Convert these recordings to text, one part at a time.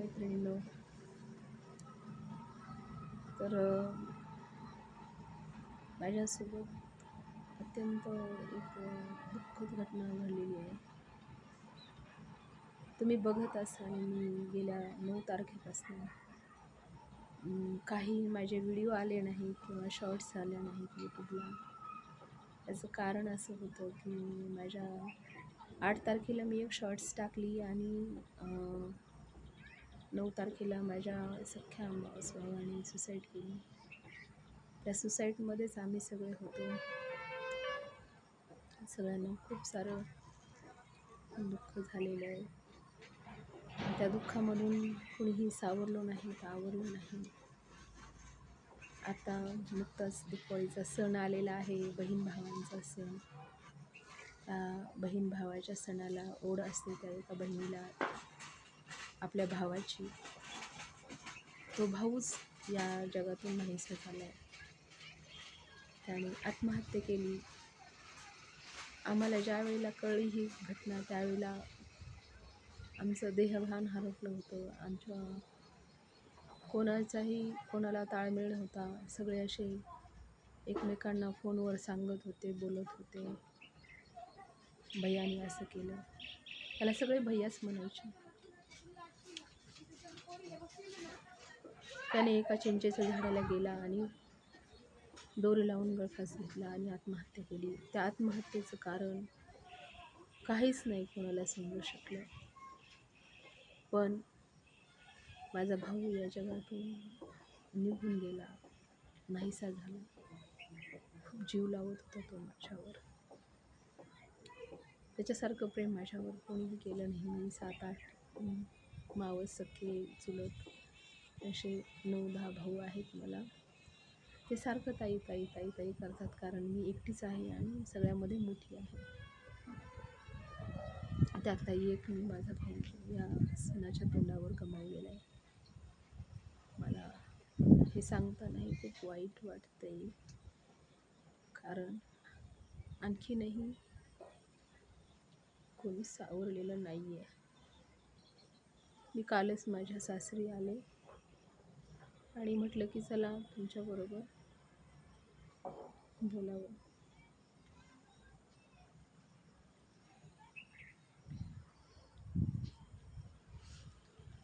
मैत्रिणींनो. तर माझ्यासोबत अत्यंत एक दुःखद घटना घडलेली आहे. तुम्ही बघत असाल मी गेल्या नऊ तारखेपासून काही माझे व्हिडिओ आले नाही किंवा शॉर्ट्स आले नाहीत यूट्यूबला याचं कारण असं होतं की माझ्या आठ तारखेला मी एक शॉर्ट्स टाकली आणि नऊ तारखेला माझ्या सख्ख्या स्वभावाने सुसाईड केली. त्या सुसाईडमध्येच आम्ही सगळे होतो. सगळ्यांना खूप सारं दुःख झालेलं आहे. त्या दुःखामधून कुणीही सावरलो नाही आवरलो नाही. आता नुकताच दिवाळीचा सण आलेला आहे बहीण भावांचा सण. त्या बहीण भावाच्या सणाला ओढ असते त्या एका बहिणीला. आपल्या भावाची. तो भाऊच या जगातून नाहीसा झाला आहे त्याने आत्महत्या केली. आम्हाला ज्या वेळेला कळली ही घटना त्यावेळेला आमचं देहभान हरपलं होतं. आमच्या कोणाचाही कोणाला ताळमेळ नव्हता सगळे असे एकमेकांना फोनवर सांगत होते बोलत होते. भैयाने असं केलं. त्याला सगळे भैयाच म्हणायचे. त्याने एका चिंचेच्या झाडाला गेला आणि दोरी लावून गळफास घेतला आणि आत्महत्या केली. त्या आत्महत्येचं कारण काहीच नाही कोणाला समजू शकलं. पण माझा भाऊ या जगातून निघून गेला. नाहीसा झाला. खूप जीव लावत होता तो माझ्यावर. त्याच्यासारखं प्रेम माझ्यावर कोणीही केलं नाही. मी सात आठ अं, मावस चुलत असे नऊ दहा भाऊ आहेत मला. ते सारखं ताई ताई ताई ताई करतात कारण मी एकटीच आहे आणि सगळ्यामध्ये मोठी आहे. त्यातलाही एक मी माझा भाऊ या सणाच्या तोंडावर गमावलेला आहे. मला हे सांगतानाही खूप वाईट वाटते कारण आणखीनही कोणी सावरलेलं नाही आहे मी कालच माझ्या सासरी आले. आणि म्हटलं की चला तुमच्याबरोबर बोलावं.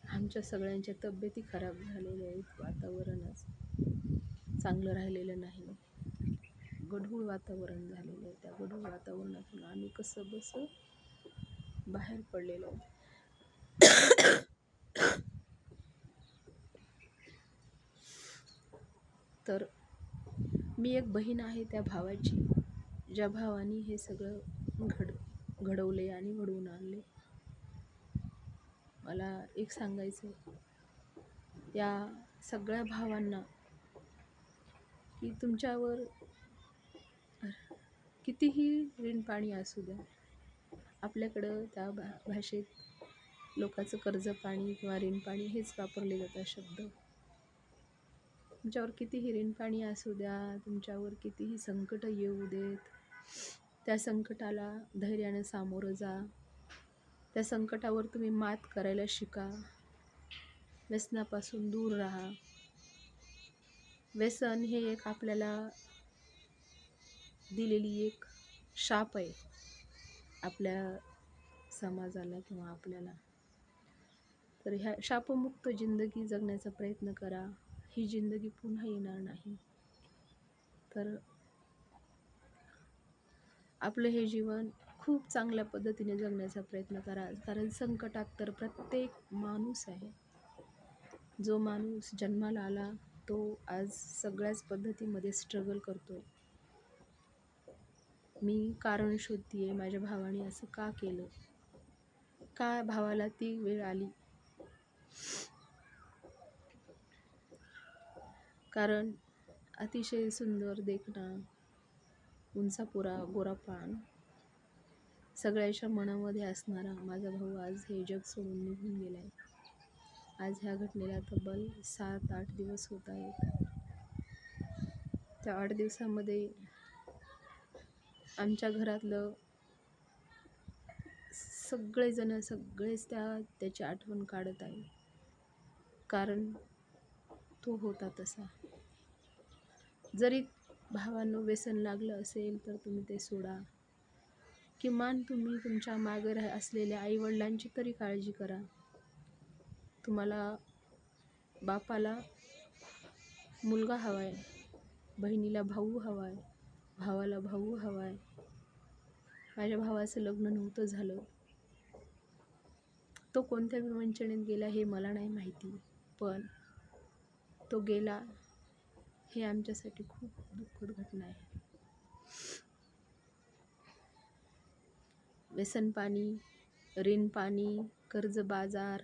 आमच्या सगळ्यांच्या तब्येती खराब झालेल्या आहेत वातावरणच चांगलं राहिलेलं नाही. गढूळ वातावरण झालेलं आहे त्या गढूळ वातावरणातून आम्ही कसं बसं बाहेर पडलेलो तर मी एक बहीण आहे त्या भावाची ज्या भावाने हे सगळं घड घडवले आणि घडवून आणले. मला एक सांगायचं या सगळ्या भावांना की तुमच्यावर कितीही ऋणपाणी असू द्या आपल्याकडं त्या भा भाषेत लोकांचं कर्ज पाणी किंवा ऋणपाणी हेच वापरले जातात शब्द. तुमच्यावर कितीही ऋणपाणी असू द्या तुमच्यावर कितीही संकट येऊ देत त्या संकटाला धैर्यानं सामोरं जा. त्या संकटावर तुम्ही मात करायला शिका. व्यसनापासून दूर राहा. व्यसन हे एक आपल्याला दिलेली एक शाप आहे आपल्या समाजाला किंवा आपल्याला. तर ह्या शापमुक्त जिंदगी जगण्याचा प्रयत्न करा. ही जिंदगी पुन्हा येणार नाही. तर आपलं हे जीवन खूप चांगल्या पद्धतीने जगण्याचा प्रयत्न करा. कारण संकटात तर प्रत्येक माणूस आहे. जो माणूस जन्माला आला तो आज सगळ्याच पद्धतीमध्ये स्ट्रगल करतो मी कारण शोधते आहे माझ्या भावाने असं का केलं? का भावाला ती वेळ आली? कारण अतिशय सुंदर देखणा उंचापुरा गोरापान सगळ्याच्या मनामध्ये असणारा माझा भाऊ आज हे जग सोडून निघून गेला आहे आज ह्या घटनेला तब्बल सात आठ दिवस होत आहेत. त्या आठ दिवसामध्ये आमच्या घरातलं सगळेजण सगळेच त्या त्याची आठवण काढत आहे कारण तो होता तसा. जरी भावांनो व्यसन लागलं असेल तर तुम्ही ते सोडा. किमान तुम्ही तुमच्या मागे राह असलेल्या आईवडिलांची तरी काळजी करा. तुम्हाला बापाला मुलगा हवा आहे बहिणीला भाऊ हवा आहे भावाला भाऊ हवा आहे माझ्या भावाचं लग्न नव्हतं झालं. तो कोणत्या विवंचनेत गेला हे मला नाही माहिती. पण तो गेला हे आमच्यासाठी खूप दुःखद घटना आहे. व्यसन पाणी ऋण पाणी कर्ज बाजार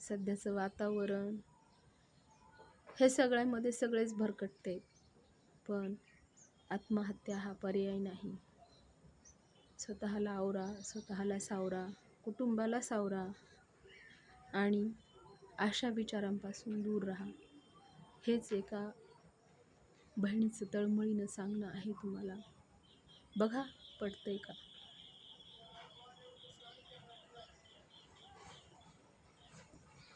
सध्याचं वातावरण हे सगळ्यामध्ये सगळेच भरकटते पण आत्महत्या हा पर्याय नाही. स्वतःला आवरा स्वतःला सावरा कुटुंबाला सावरा आणि अशा विचारांपासून दूर राहा. हेच एका बहिणीचं तळमळीनं सांगणं आहे तुम्हाला. बघा पडतंय का?